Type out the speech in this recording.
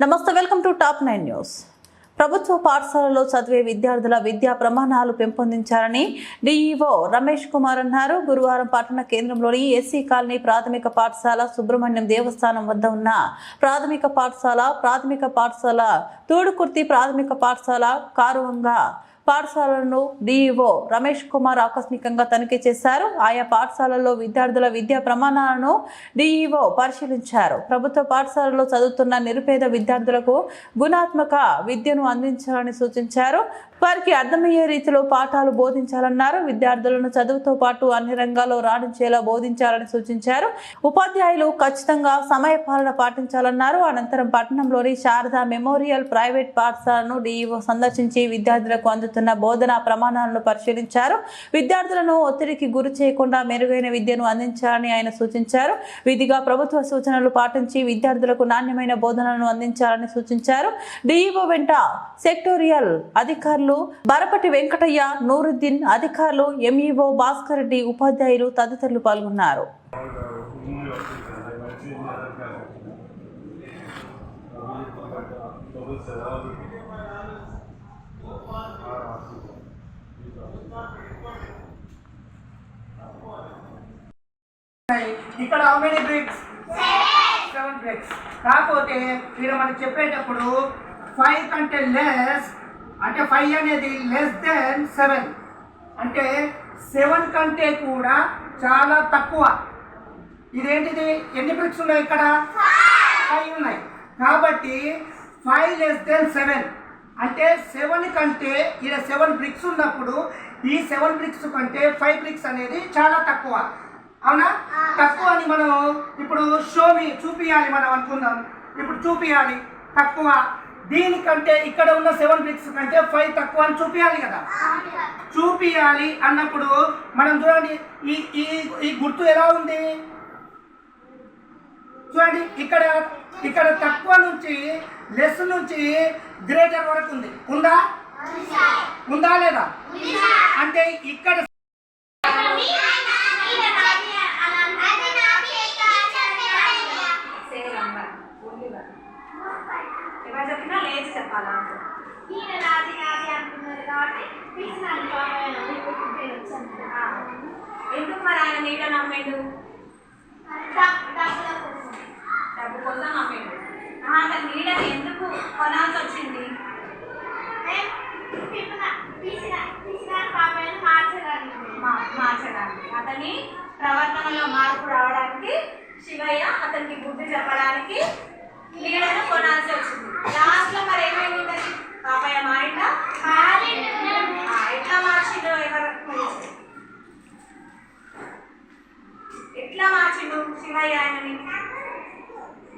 నమస్తే welcome to Top Nine News. ప్రభుత్వ పాఠశాలలో చదివే విద్యార్థుల విద్యా ప్రమాణాలు పెంపొందించాలని డీఈఓ రమేష్ కుమార్ అన్నారు. గురువారం పట్టణ కేంద్రంలోని ఎస్సీ కాలనీ ప్రాథమిక పాఠశాల సుబ్రహ్మణ్యం దేవస్థానం వద్ద ఉన్న ప్రాథమిక పాఠశాల ప్రాథమిక పాఠశాల తూడుకుర్తి ప్రాథమిక పాఠశాల కారువంగా పాఠశాలను డిఈఓ రమేష్ కుమార్ ఆకస్మికంగా తనిఖీ చేశారు. ఆయా పాఠశాలల్లో విద్యార్థుల విద్యా ప్రమాణాలను డిఈఓ పరిశీలించారు. ప్రభుత్వ పాఠశాలలో చదువుతున్న నిరుపేద విద్యార్థులకు గుణాత్మక విద్యను అందించాలని సూచించారు. వారికి అర్థమయ్యే రీతిలో పాఠాలు బోధించాలన్నారు. విద్యార్థులను చదువుతో పాటు అన్ని రంగాల్లో రాణించేలా బోధించాలని సూచించారు. ఉపాధ్యాయులు ఖచ్చితంగా సమయపాలన పాటించాలన్నారు. అనంతరం పట్టణంలోని శారదా మెమోరియల్ ప్రైవేట్ పాఠశాలను డిఈఓ సందర్శించి విద్యార్థులకు అందుతున్న బోధనా ప్రమాణాలను పరిశీలించారు. విద్యార్థులను ఒత్తిడికి గురి చేయకుండా మెరుగైన విద్యను అందించాలని ఆయన సూచించారు. విధిగా ప్రభుత్వ సూచనలు పాటించి విద్యార్థులకు నాణ్యమైన బోధనలను అందించాలని సూచించారు. డిఈఓ వెంట సెక్టోరియల్ అధికారులు బరపటి వెంకటయ్య నూరుద్దీన్ అధికారులు ఎంఈఓ భాస్కర్ రెడ్డి ఉపాధ్యాయులు తదితరులు పాల్గొన్నారు. ఇక్కడ how many bricks seven bricks కాకపోతే ఇక్కడ మనకి చెప్పేటప్పుడు ఫైవ్ కంటే లెస్ అంటే ఫైవ్ అనేది లెస్ దెన్ సెవెన్ అంటే సెవెన్ కంటే కూడా చాలా తక్కువ. ఇదేంటిది? ఎన్ని బ్రిక్స్ ఉన్నాయి ఇక్కడ? ఫైవ్ ఉన్నాయి. కాబట్టి ఫైవ్ లెస్ దెన్ సెవెన్ అంటే సెవెన్ కంటే ఇక్కడ సెవెన్ బ్రిక్స్ ఉన్నప్పుడు ఈ సెవెన్ బ్రిక్స్ కంటే ఫైవ్ బ్రిక్స్ అనేది చాలా తక్కువ. అవునా? అని మనం ఇప్పుడు షోమి చూపియాలి మనం అనుకుందాం. ఇప్పుడు చూపియాలి తక్కువ. దీనికంటే ఇక్కడ ఉన్న సెవెన్ బ్రిక్స్ కంటే ఫైవ్ తక్కువ అని చూపియాలి కదా. చూపియాలి అన్నప్పుడు మనం చూడండి ఈ ఈ ఈ గుర్తు ఎలా ఉంది? చూడండి ఇక్కడ ఇక్కడ తక్కువ నుంచి లెస్ నుంచి గ్రేటర్ వరకు ఉంది. ఉందా? ఉందా లేదా? అంటే ఇక్కడ ఎవరు చెప్పినా లేచి చెప్పాలా? ఆ. ఎందుకు మరి ఆయన నీట నమ్మేడు? డబ్బు కోసం నమ్మేడు. అసలు నీడని ఎందుకు కొనాల్సి వచ్చింది? మా- మార్చడానికి. అతని ప్రవర్తనలో మార్పు రావడానికి శివయ్య అతనికి బుద్ధి చెప్పడానికి నీడను కొనాల్సి వచ్చింది. లాస్ట్లో మరి ఏమైంది? పాపయ్య మారిందా? ఆ, ఎట్లా మార్చిండు ఎవరు ఎట్లా మార్చిండు శివయ్య ఆయనని?